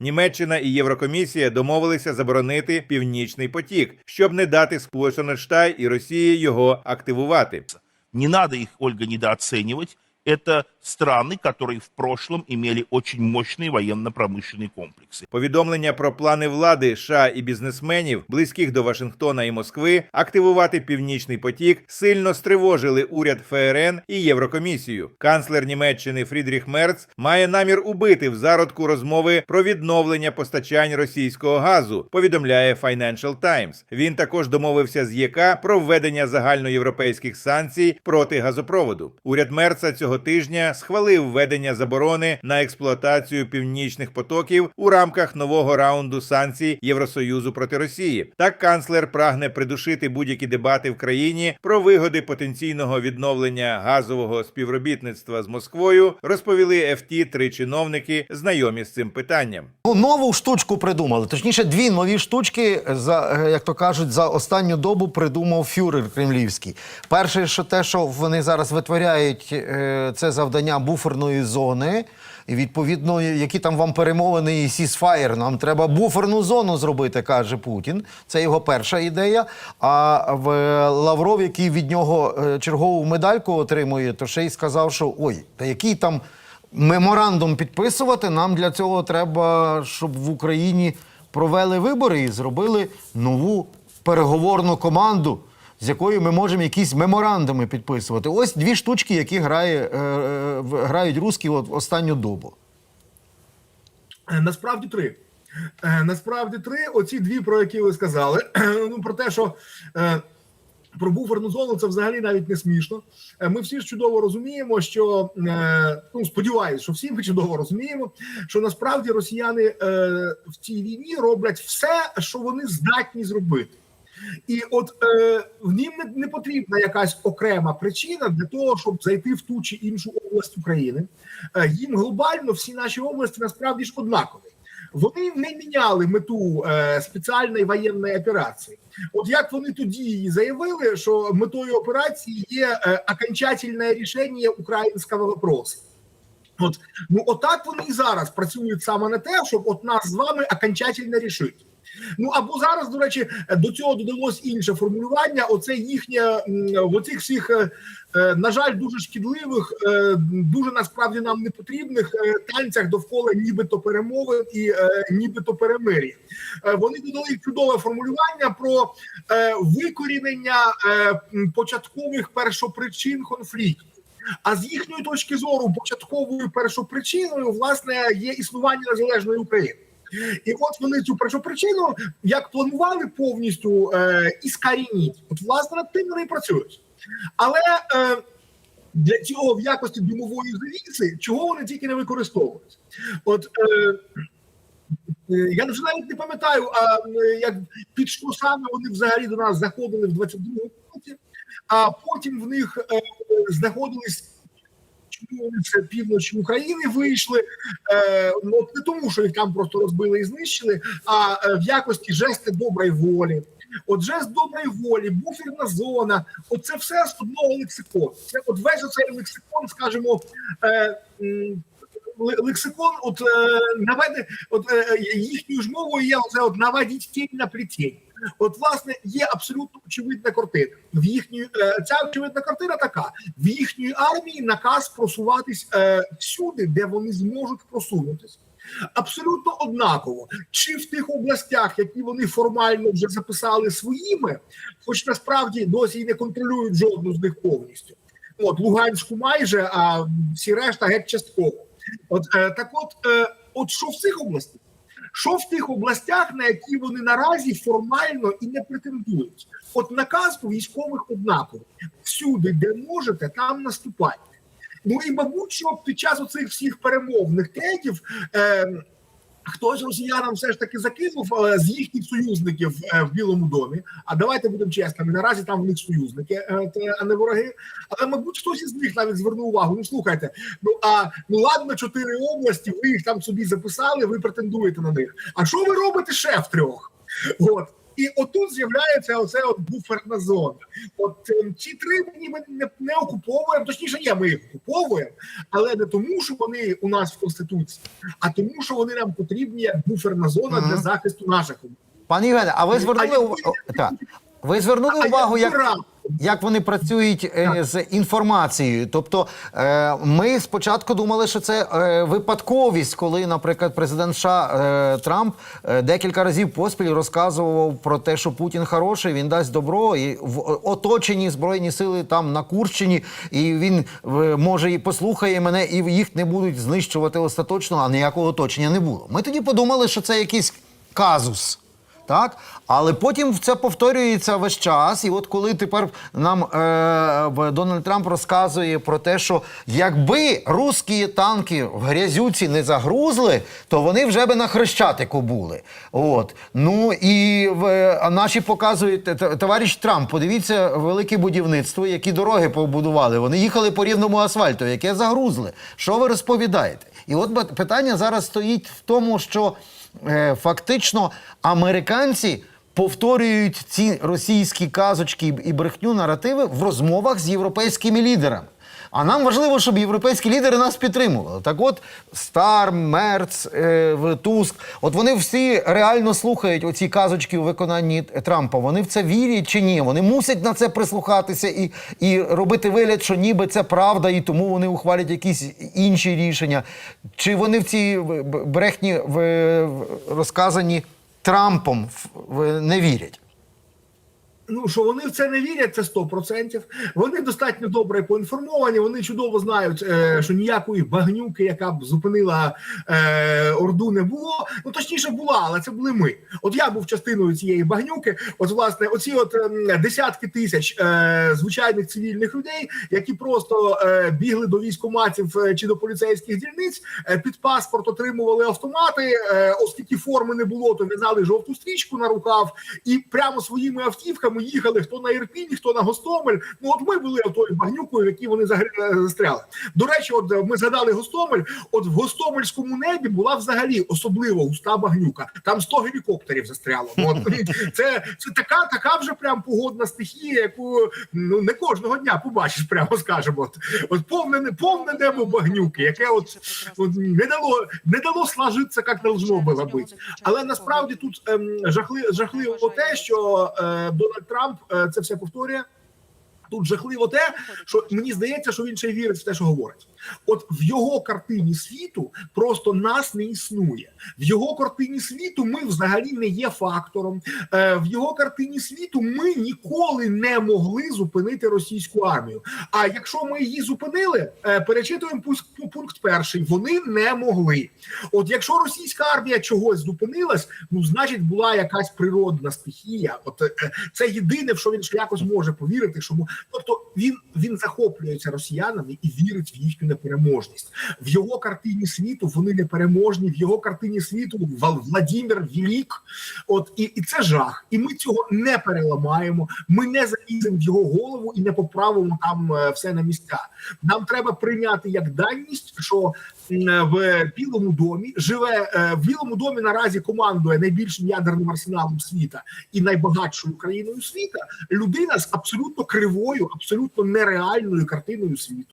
Німеччина і Єврокомісія домовилися заборонити північний потік, щоб не дати Сполучених і Росії його активувати. Не треба їх Ольга, недооценивать Это страны, которые в прошлом имели очень мощные военно-промышленные комплексы. Повідомлення про плани влади США і бізнесменів, близьких до Вашингтона і Москви, активувати північний потік, сильно стривожили уряд ФРН і Єврокомісію. Канцлер Німеччини Фрідріх Мерц має намір убити в зародку розмови про відновлення постачань російського газу. Повідомляє Financial Times. Він також домовився з ЄК про введення загальноєвропейських санкцій проти газопроводу. Уряд Мерца цього тижня схвалив введення заборони на експлуатацію північних потоків у рамках нового раунду санкцій Євросоюзу проти Росії. Так канцлер прагне придушити будь-які дебати в країні про вигоди потенційного відновлення газового співробітництва з Москвою. Розповіли ФТ три чиновники, знайомі з цим питанням. Ну, нову штучку придумали. Точніше, дві нові штучки, за е, як то кажуть, за останню добу придумав фюрер кремлівський. Перше, що те, що вони зараз витворяють, е, це завдання буферної зони. І відповідно, які там вам перемовини і сісфаєр, нам треба буферну зону зробити, каже Путін. Це його перша ідея. А в Лавров, який від нього е, чергову медальку отримує, то ще й сказав, що ой, та який там меморандум підписувати. Нам для цього треба, щоб в Україні провели вибори і зробили нову переговорну команду, з якою ми можемо якісь меморандуми підписувати. Ось дві штучки, які грає, е, е, грають русські от останню добу. Е, Насправді три. Е, Насправді три. Оці дві, про які ви сказали. Ну про те, що про буферну зону це взагалі навіть не смішно. Ми всі ж чудово розуміємо, що ну сподіваюся, що всі ми чудово розуміємо, що насправді росіяни в цій війні роблять все, що вони здатні зробити. І от е, в ним не, не потрібна якась окрема причина для того, щоб зайти в ту чи іншу область України. Е, їм глобально всі наші області насправді ж однакові. Вони не міняли мету е, спеціальної воєнної операції. От як вони тоді її заявили, що метою операції є е, окончательне рішення українського вопросу. От ну отак вони і зараз працюють саме на те, щоб от нас з вами окончательно рішити. Ну або зараз, до речі, до цього додалось інше формулювання. Оце їхнє в оцих всіх, е, е, на жаль, дуже шкідливих, е, дуже насправді нам не потрібних танцях довкола нібито перемови і нібито перемир'я. Вони додали чудове формулювання про викорінення початкових першопричин конфлікту. А з їхньої точки зору, початковою першопричиною, власне, є існування незалежної України. І от вони цю першопричину як планували повністю е, іскорініть. От власне над тим вони працюють. Але е, для цього в якості димової завіси, чого вони тільки не використовують. От е, е, я вже навіть не пам'ятаю, а е, як під що саме вони взагалі до нас заходили в 22-му році, а потім в них е, знаходились чому вони це півночі України вийшли. Е, ну, от не тому, що їх там просто розбили і знищили, а е, в якості жести доброї волі. От жест доброї волі, буферна зона, оце все з одного лексикону. Це от весь оцей лексикон, скажімо, е, лексикон, от е, наведе, от е, їхньою ж мовою є оце от наводіть тінь на плетінь. От, власне, є абсолютно очевидна картина. В їхній е, ця очевидна картина така: в їхньої армії наказ просуватись е, всюди, де вони зможуть просунутися. Абсолютно однаково, чи в тих областях, які вони формально вже записали своїми, хоч насправді досі й не контролюють жодну з них повністю. От Луганську майже, а всі решта геть частково. От е, так, от, е, от що в цих областях? Що в тих областях, на які вони наразі формально і не претендують? От наказ у військових однаково Всюди, де можете, там наступайте. Ну і мабуть, що під час оцих всіх перемовних третів е, хтось росіянам все ж таки закинув е, з їхніх союзників е, в Білому домі. А давайте будемо чесними. Наразі там в них союзники, е, а не вороги. Але мабуть, хтось із них навіть звернув увагу. Ну слухайте, ну а ну ладно, чотири області. Ви їх там собі записали, ви претендуєте на них. А що ви робите ще в трьох? От і отут з'являється оце от буферна зона. От ем, ці три мені ми не, не окуповуємо, точніше, ні, ми їх окуповуємо, але не тому, що вони у нас в конституції, а тому, що вони нам потрібні як буферна зона для захисту наших. Пане Євгене, а ви звернули увагу? Ви звернули А увагу, як? Як вони працюють е, з інформацією. Тобто е, ми спочатку думали, що це е, випадковість, коли, наприклад, президент США е, Трамп е, декілька разів поспіль розказував про те, що Путін хороший, він дасть добро, і в оточенні збройні сили там на Курщині, і він е, може і послухає мене, і їх не будуть знищувати остаточно, а ніякого оточення не було. Ми тоді подумали, що це якийсь казус. Так, але потім це повторюється весь час. І от коли тепер нам е, Дональд Трамп розказує про те, що якби русські танки в грязюці не загрузли, то вони вже би на хрещатику були. От ну і в, а наші показують товариш Трамп. Подивіться велике будівництво, які дороги побудували. Вони їхали по рівному асфальту, яке загрузли. Що ви розповідаєте? І от питання зараз стоїть в тому, що е, фактично американці повторюють ці російські казочки і брехню наративи в розмовах з європейськими лідерами. А нам важливо, щоб європейські лідери нас підтримували. Так от Стар, Мерц, е, Туск, от вони всі реально слухають оці казочки у виконанні Трампа. Вони в це вірять чи ні? Вони мусять на це прислухатися і, і робити вигляд, що ніби це правда, і тому вони ухвалять якісь інші рішення. Чи вони в ці брехні в- розказані Трампом не вірять? Ну що вони в це не вірять, це 100%. Вони достатньо добре поінформовані. Вони чудово знають, е, що ніякої багнюки, яка б зупинила е, орду, не було. Ну точніше була, але це були ми. От я був частиною цієї багнюки. От власне, оці от десятки тисяч е, звичайних цивільних людей, які просто бігли до військоматів чи до поліцейських дільниць, під паспорт отримували автомати, оскільки форми не було, то в'язали жовту стрічку на рукав і прямо своїми автівками їхали хто на Ірпінь, хто на Гостомель. Ну от ми були отою багнюкою, в якій вони е, застряли. До речі, от е, ми згадали Гостомель. От в Гостомельському небі була взагалі особливо густа багнюка. Там 100 гелікоптерів застряло. Ну, От це, це така, така вже прям погодна стихія, яку ну не кожного дня побачиш, прямо скажемо. От, от повне не- повне небо багнюки, яке от, от не дало не дало сложитися, як должно було бути. Але насправді тут ем, жахли, жахливо те, що е, Дональд Трамп е, це все повторює. Тут жахливо те, що мені здається, що він ще й вірить в те, що говорить. От в його картині світу просто нас не існує. В його картині світу ми взагалі не є фактором. Е, в його картині світу ми ніколи не могли зупинити російську армію. А якщо ми її зупинили, е, перечитуємо пункт, пункт перший. Вони не могли. От якщо російська армія чогось зупинилась, ну значить була якась природна стихія. От е, це єдине, в що він ж якось може повірити. Що мо- тобто він, він захоплюється росіянами і вірить в їхню непереможність. В його картині світу вони непереможні. В його картині світу Владимир Велик. От і, і це жах. І ми цього не переламаємо. Ми не заліземо в його голову і не поправимо там е, все на місця. Нам треба прийняти як даність, що в Білому домі живе е, в Білому домі наразі командує найбільшим ядерним арсеналом світа і найбагатшою країною світа. Людина з абсолютно кривою, абсолютно нереальною картиною світу.